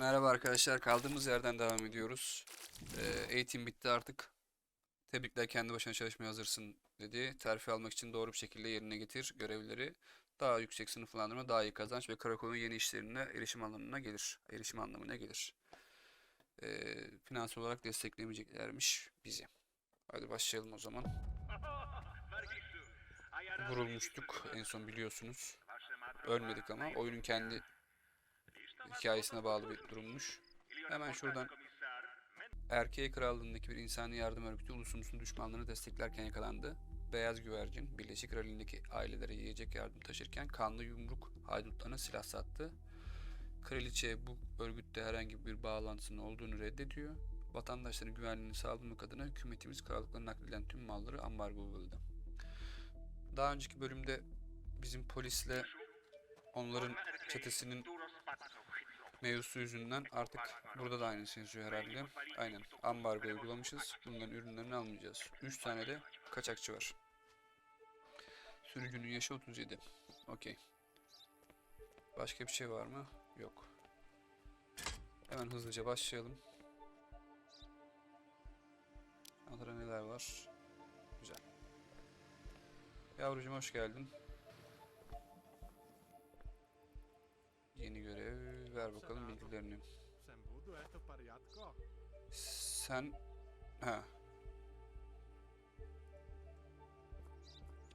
Merhaba arkadaşlar, kaldığımız yerden devam ediyoruz. Ee, eğitim bitti artık. Tebrikler kendi başına çalışmaya hazırsın dedi. Terfi almak için doğru bir şekilde yerine getir görevleri. Daha yüksek sınıflandırma, daha iyi kazanç ve karakolun yeni işlerine erişim alanına gelir. Erişim anlamına gelir. Ee, finansal olarak desteklemeyeceklermiş bizi. Hadi başlayalım o zaman. Vurulmuştuk en son biliyorsunuz. Ölmedik ama oyunun kendi hikayesine bağlı bir durummuş. Hemen şuradan Erkeğe Krallığındaki bir insani yardım örgütü ulusumuzun düşmanlarını desteklerken yakalandı. Beyaz Güvercin, Birleşik Kraliyet'teki ailelere yiyecek yardım taşırken kanlı yumruk haydutlarına silah sattı. Kraliçe bu örgütte herhangi bir bağlantısının olduğunu reddediyor. Vatandaşların güvenliğini sağlamak adına hükümetimiz krallıklara nakledilen tüm malları ambargo uyguladı. Daha önceki bölümde bizim polisle onların çetesinin mevzusu yüzünden artık burada da aynısı yazıyor herhalde. Aynen. Ambargo uygulamışız. Bunların ürünlerini almayacağız. 3 tane de kaçakçı var. Sürücünün yaşı 37. Okey. Başka bir şey var mı? Yok. Hemen hızlıca başlayalım. Adara neler var? Güzel. Yavrucuğum hoş geldin. Yeni görev. Ver bakalım bilgilerini. Sen... Ha.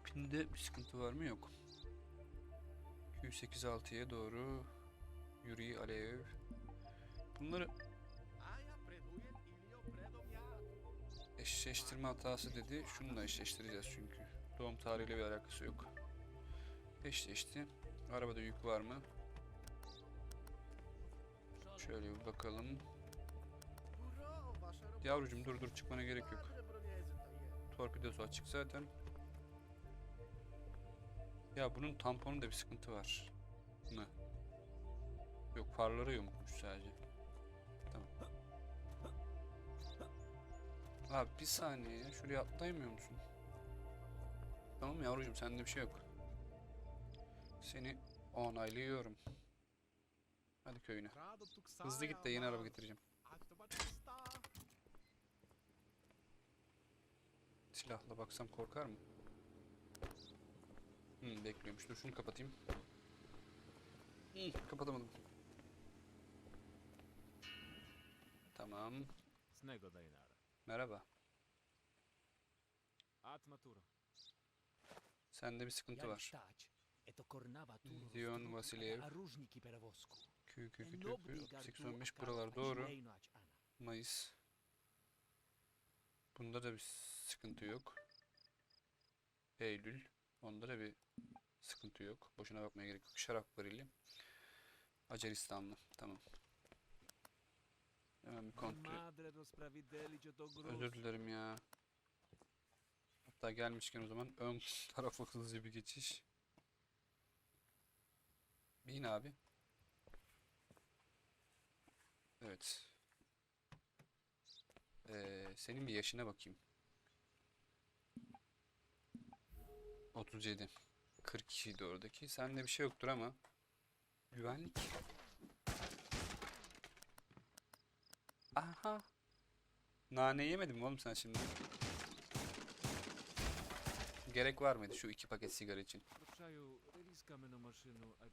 Pinde bir sıkıntı var mı? Yok. Q86'ya doğru. Yuri Alev. Bunları eşleştirme hatası dedi. Şununla eşleştireceğiz çünkü. Doğum tarihiyle bir alakası yok. Eşleşti. Arabada yük var mı? Şöyle bir bakalım. Yavrucuğum dur dur çıkmana gerek yok. Torpidosu açık zaten. Ya bunun tamponunda bir sıkıntı var. Mı? Yok farları yamukmuş sadece. Tamam. Abi bir saniye ya. Şuraya atlayamıyor musun? Tamam yavrucuğum sende bir şey yok. Seni onaylıyorum. Hadi köyüne. Hızlı git de yeni araba getireceğim. Silahla baksam korkar mı? Hmm, bekliyormuş. Dur şunu kapatayım. Hmm, kapatamadım. Tamam. Merhaba. Sende bir sıkıntı var. Turu Dion Vasilyev. Tü gardu 85 akar buralar doğru. Mayıs. Bunda da bir sıkıntı yok. Eylül. Onda da bir sıkıntı yok. Boşuna bakmaya gerek yok. Şarap varili. Aceristanlı. Tamam. Hemen bir kontrol. Özür dilerim ya. Hatta gelmişken o zaman ön tarafa hızlıca bir geçiş. Bin abi. Evet. Ee, senin bir yaşına bakayım. 37. 42'ydi oradaki. Sende bir şey yoktur ama. Güvenlik. Aha. Nane yemedin mi oğlum sen şimdi? Gerek var mıydı şu iki paket sigara için?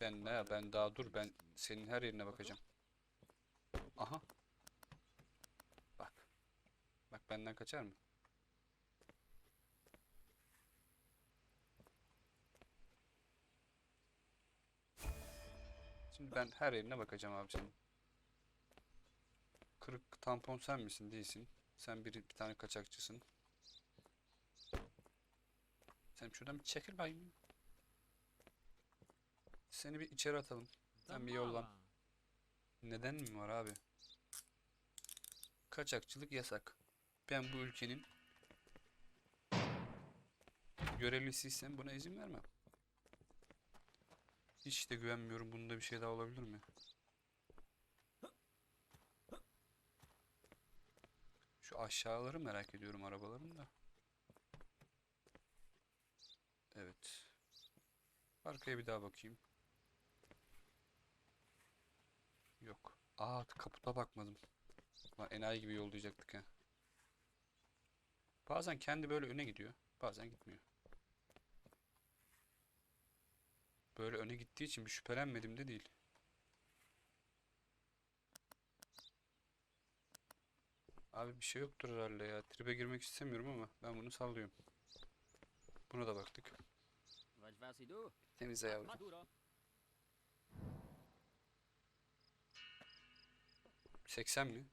Ben ne? Ben daha dur. Ben senin her yerine bakacağım. Aha. Bak. Bak benden kaçar mı? Şimdi ben her yerine bakacağım abi senin. Kırık tampon sen misin? Değilsin. Sen bir, bir tane kaçakçısın. Sen şuradan bir çekil bakayım. Seni bir içeri atalım. Sen bir yollan. Neden mi var abi? Kaçakçılık yasak. Ben bu ülkenin görevlisiysem buna izin vermem. Hiç de güvenmiyorum. Bunda bir şey daha olabilir mi? Şu aşağıları merak ediyorum arabaların da. Evet. Arkaya bir daha bakayım. Yok. Aa kaputa bakmadım. Lan enayi gibi yollayacaktık ha. Bazen kendi böyle öne gidiyor. Bazen gitmiyor. Böyle öne gittiği için bir şüphelenmedim de değil. Abi bir şey yoktur herhalde ya. Tribe girmek istemiyorum ama ben bunu sallıyorum. Buna da baktık. Temize yavrum. 80 mi?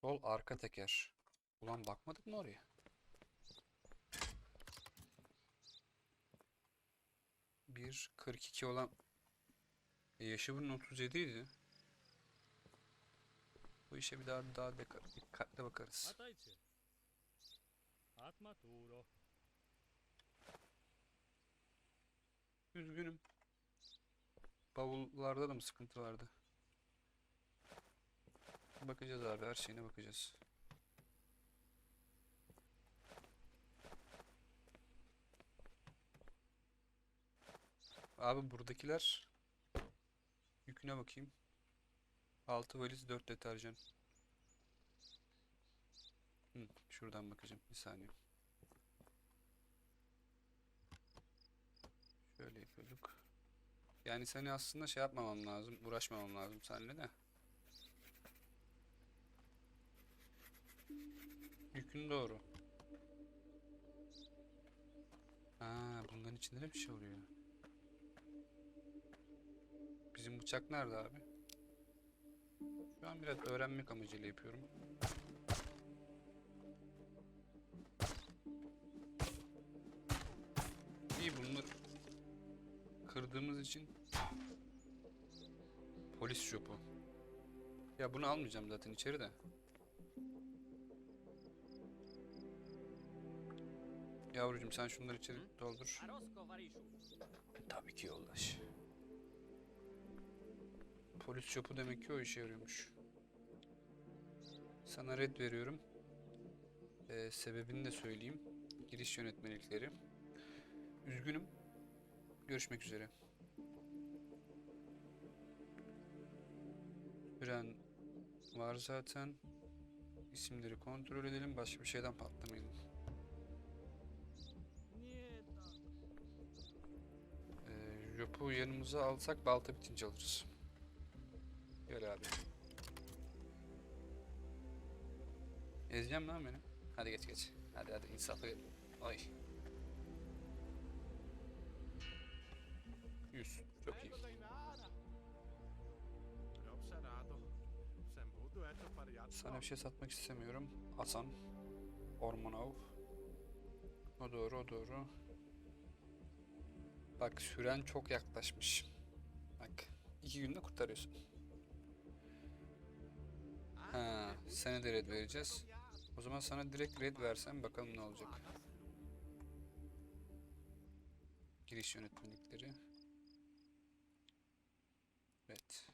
Sol arka teker. Ulan bakmadık mı oraya? Bir 42 olan e, yaşı bunun 37 idi. Bu işe bir daha daha dikkatli bakarız. Üzgünüm. Bavullarda da mı sıkıntı vardı? Bakacağız abi her şeyine bakacağız. Abi buradakiler yüküne bakayım. 6 valiz 4 deterjan. Hı, şuradan bakacağım bir saniye. Şöyle yapıyorduk. Yani seni aslında şey yapmamam lazım, uğraşmamam lazım seninle de. Yükün doğru. Ha, bunların içinde de bir şey oluyor. Bizim bıçak nerede abi? Şu an biraz öğrenmek amacıyla yapıyorum. İyi bunlar kırdığımız için polis şopu. Ya bunu almayacağım zaten içeri de. Yavrucuğum sen şunları içeri doldur. Tabii ki yoldaş. Polis şopu demek ki o işe yarıyormuş. Sana red veriyorum. Ee, sebebini de söyleyeyim. Giriş yönetmelikleri. Üzgünüm. Görüşmek üzere. Süren var zaten. İsimleri kontrol edelim. Başka bir şeyden patlamayalım. Jopu yanımıza alsak balta bitince alırız. Gel abi. Ezeceğim lan beni. Hadi geç geç. Hadi hadi insaflı gel. Ay. 100. Çok iyi. Sana bir şey satmak istemiyorum. Hasan. Ormanov. O doğru o doğru. Bak süren çok yaklaşmış. Bak iki günde kurtarıyorsun. Ha, sana de red vereceğiz. O zaman sana direkt red versem bakalım ne olacak. Giriş yönetmelikleri. Evet.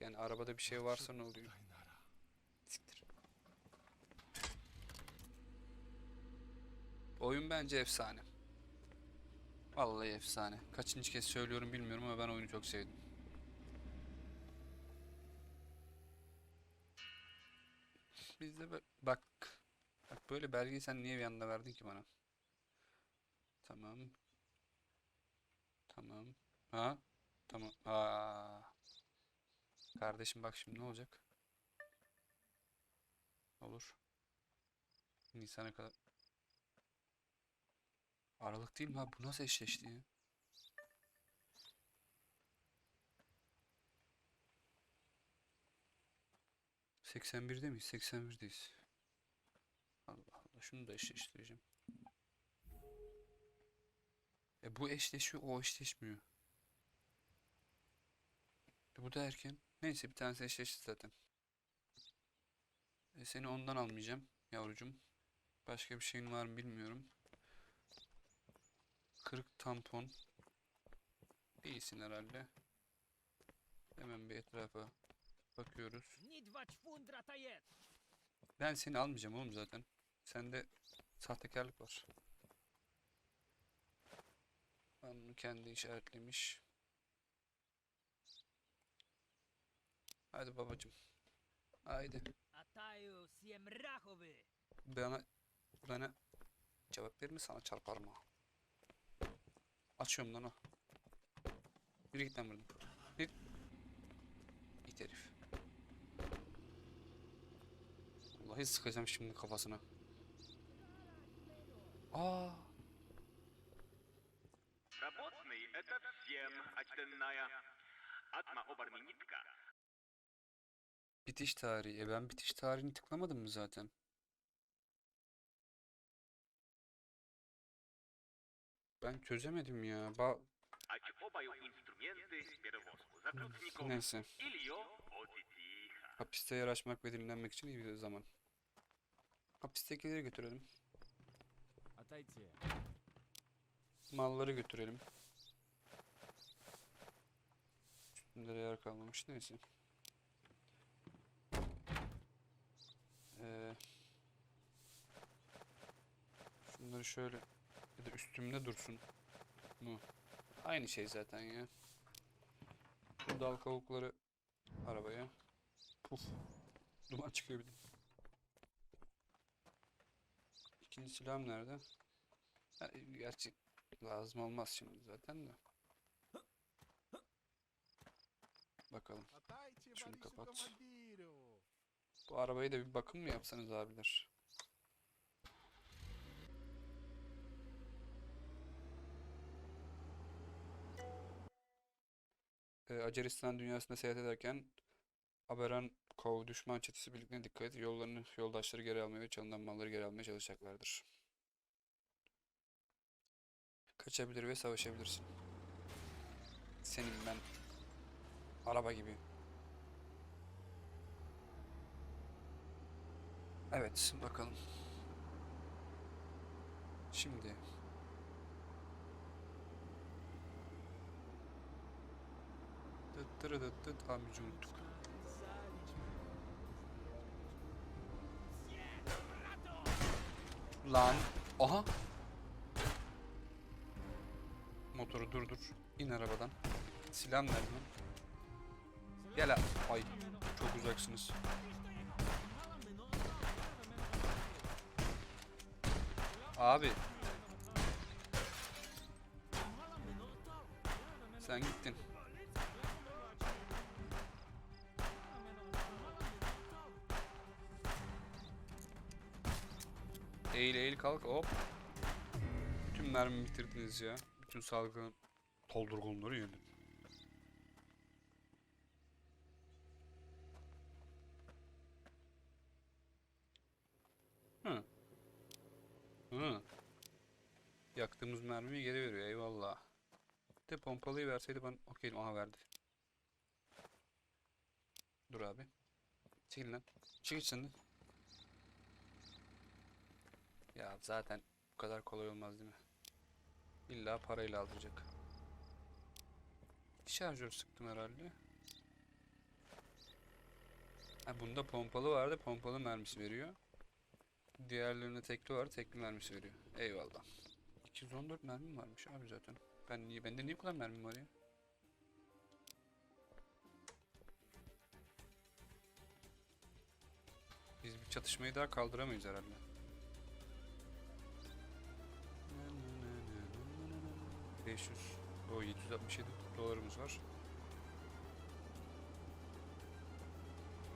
Yani arabada bir şey varsa ne oluyor? Siktir. Oyun bence efsane. Vallahi efsane. Kaçıncı kez söylüyorum bilmiyorum ama ben oyunu çok sevdim. Bizde bö- bak bak böyle belgeyi sen niye bir anda verdin ki bana? Tamam. Tamam. Ha? Tamam. Aa. Kardeşim bak şimdi ne olacak? Olur. Nisan'a kadar. Aralık değil mi? Bu nasıl eşleşti ya? Seksen birde miyiz? Seksen birdeyiz. Allah Allah. Şunu da eşleştireceğim. E bu eşleşiyor, o eşleşmiyor. E bu da erken. Neyse bir tanesi eşleşti zaten. E seni ondan almayacağım yavrucum. Başka bir şeyin var mı bilmiyorum. Kırık tampon. Değilsin herhalde. Hemen bir etrafa bakıyoruz. Ben seni almayacağım oğlum zaten. Sende sahtekarlık var. Bunu kendi işaretlemiş. Hadi babacım. Haydi. Bana bana cevap verir mi sana çarparım ha. Açıyorum lan o. Yürü git lan buradan. Git. İt herif. Vallahi sıkacağım şimdi kafasına. Aa, Работный — это всем очтенная. Atma оборменитка. bitiş tarihi. E ben bitiş tarihini tıklamadım mı zaten? Ben çözemedim ya. Ba hmm, Neyse. Hapiste yer açmak ve dinlenmek için iyi bir zaman. Hapistekileri götürelim. Malları götürelim. Üstümde yer kalmamış. Neyse. Ee, şunları şöyle ya da üstümde dursun mu? Aynı şey zaten ya. Bu dal kavukları arabaya. Puf. Duman çıkıyor bir de. İkinci silahım nerede? Ha, gerçi lazım olmaz şimdi zaten de. Bakalım. Şunu kapat. Bu arabayı da bir bakım mı yapsanız abiler? Ee, Acaristan dünyasında seyahat ederken Aberan Kov düşman çetesi birliklerine dikkat et. Yollarını, yoldaşları geri almaya ve çalınan malları geri almaya çalışacaklardır. Kaçabilir ve savaşabilirsin. Senin ben araba gibi. Evet, bakalım. Şimdi Dıt amici unuttuk. Lan. Aha. Motoru durdur. İn arabadan. Silah nerede? Gel ha- Ay çok uzaksınız. Abi. Sen gittin. Kalk hop. Bütün mermi bitirdiniz ya. Bütün salgın doldurgunları yedim. Hı. Hı. Yaktığımız mermiyi geri veriyor eyvallah. De pompalıyı verseydi ben okeydim. Aha verdi. Dur abi. Çekil lan. Çekil sen de. Ya zaten bu kadar kolay olmaz değil mi? İlla parayla aldıracak. Şarjör sıktım herhalde. Ha bunda pompalı vardı. Pompalı mermisi veriyor. Diğerlerinde tekli var. Tekli mermisi veriyor. Eyvallah. 214 mermim varmış abi zaten. Ben niye bende niye bu kadar mermim var ya? Biz bir çatışmayı daha kaldıramayız herhalde. 500 o 767 dolarımız var.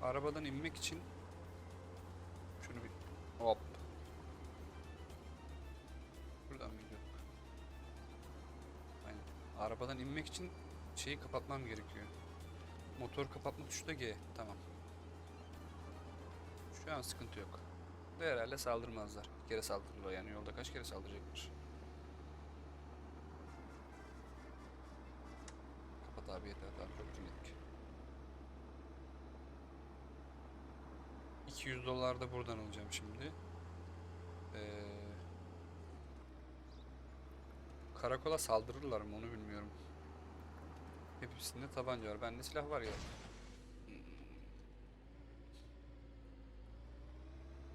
Arabadan inmek için şunu bir hop. Buradan mı gidiyorduk? Aynen. Arabadan inmek için şeyi kapatmam gerekiyor. Motor kapatma tuşu da G. Tamam. Şu an sıkıntı yok. Ve herhalde saldırmazlar. Bir kere saldırırlar yani yolda kaç kere saldıracaklar. Daha çok dinledik. 200 dolar da buradan alacağım şimdi. Ee, karakola saldırırlar mı onu bilmiyorum. Hepsinde tabanca var. Bende silah var ya.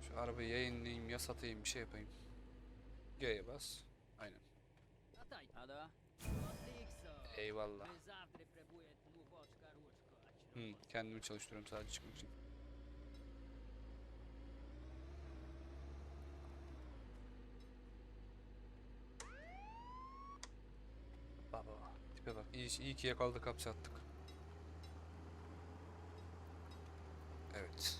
Şu arabayı yayınlayayım ya satayım bir şey yapayım. G'ye bas. Aynen. Eyvallah. Hmm, kendimi çalıştırıyorum sadece çıkmak için. Baba tipe bak. İyi, iyi ki yakaladık hapse attık. Evet.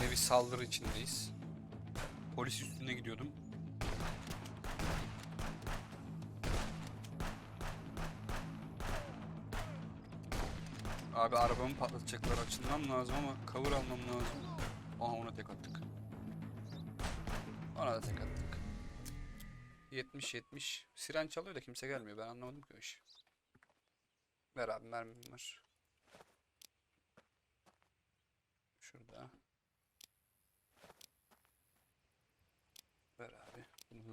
Yine bir saldırı içindeyiz. Polis üstüne gidiyordum. Abi arabamı patlatacaklar. Açılmam lazım ama cover almam lazım. Aha ona tek attık. Ona da tek attık. 70 70. Siren çalıyor da kimse gelmiyor. Ben anlamadım ki o işi. Ver abi mermim var. Şurada. Ver abi.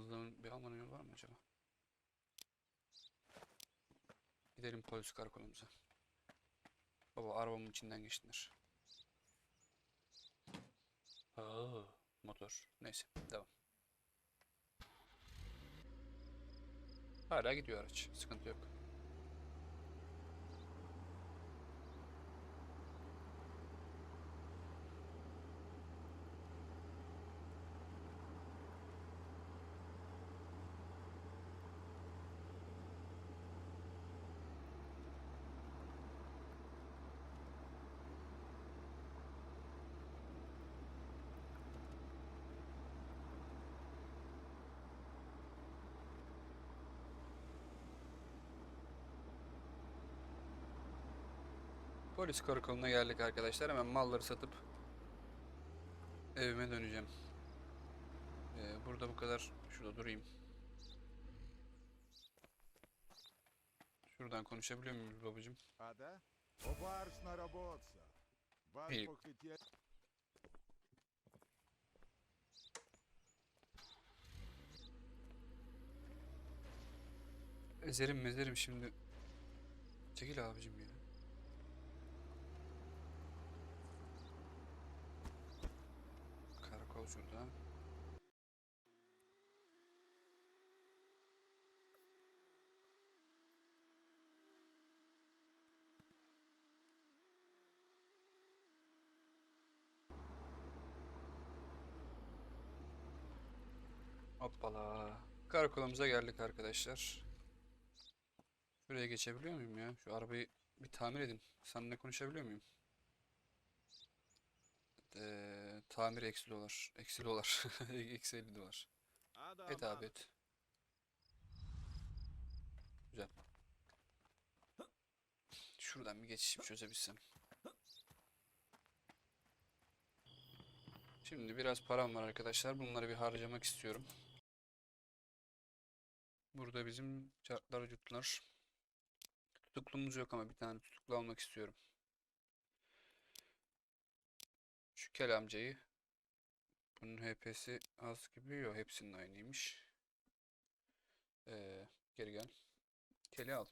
Hızlı bir almanın yolu var mı acaba? Gidelim polis karakolumuza. Baba arabamın içinden geçtiler. Aa, motor. Neyse devam. Hala gidiyor araç. Sıkıntı yok. Polis karakoluna geldik arkadaşlar. Hemen malları satıp evime döneceğim. Ee, burada bu kadar. Şurada durayım. Şuradan konuşabiliyor muyuz babacım? İyi. Ezerim mezerim şimdi. Çekil abicim ya. Karakol şurada. Hoppala. Karakolumuza geldik arkadaşlar. Şuraya geçebiliyor muyum ya? Şu arabayı bir tamir edin. Seninle konuşabiliyor muyum? Eee tamir eksi dolar. Eksi dolar. Eksi 50 dolar. Et abi et. Güzel. Şuradan bir geçişim çözebilsem. Şimdi biraz param var arkadaşlar. Bunları bir harcamak istiyorum. Burada bizim cartlar cutlar. Tutuklumuz yok ama bir tane tutuklu almak istiyorum. Şu kel amcayı. Bunun HP'si az gibi yok. Hepsinin aynıymış. Ee, geri gel. Keli al.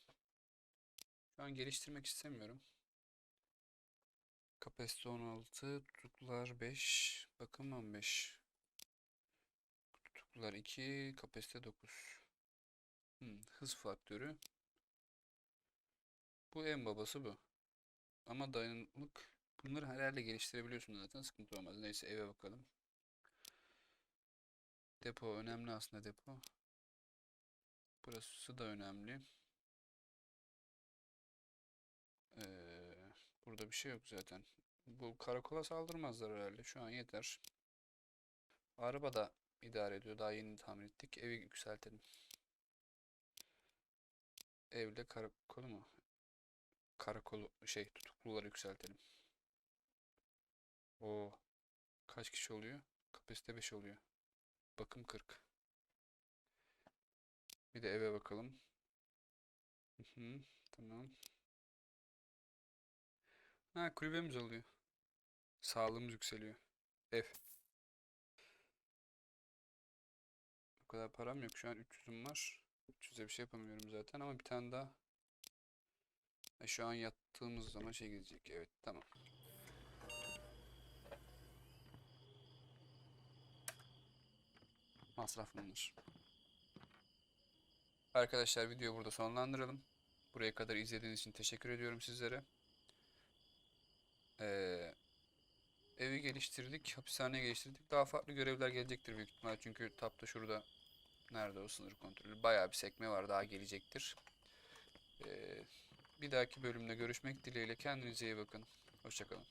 Şu an geliştirmek istemiyorum. Kapasite 16, tutuklar 5, bakım 15. Tutuklar 2, kapasite 9. Hmm, hız faktörü. Bu en babası bu. Ama dayanıklılık bunları herhalde geliştirebiliyorsun zaten sıkıntı olmaz. Neyse eve bakalım. Depo önemli aslında depo. Burası da önemli. Ee, burada bir şey yok zaten. Bu karakola saldırmazlar herhalde. Şu an yeter. Araba da idare ediyor. Daha yeni tamir ettik. Evi yükseltelim. Evle karakolu mu? Karakolu şey tutukluları yükseltelim. O kaç kişi oluyor? Kapasite 5 oluyor. Bakım 40. Bir de eve bakalım. Hı hı, tamam. Ha kulübemiz oluyor. Sağlığımız yükseliyor. Ev. O kadar param yok. Şu an 300'üm var. 300'e bir şey yapamıyorum zaten ama bir tane daha. E, şu an yattığımız zaman şey gidecek. Evet tamam. Masraf bunlar. Arkadaşlar videoyu burada sonlandıralım. Buraya kadar izlediğiniz için teşekkür ediyorum sizlere. Ee, evi geliştirdik, hapishaneyi geliştirdik. Daha farklı görevler gelecektir büyük ihtimal. Çünkü tapta şurada nerede o sınır kontrolü? Bayağı bir sekme var daha gelecektir. Ee, bir dahaki bölümde görüşmek dileğiyle. Kendinize iyi bakın. Hoşçakalın.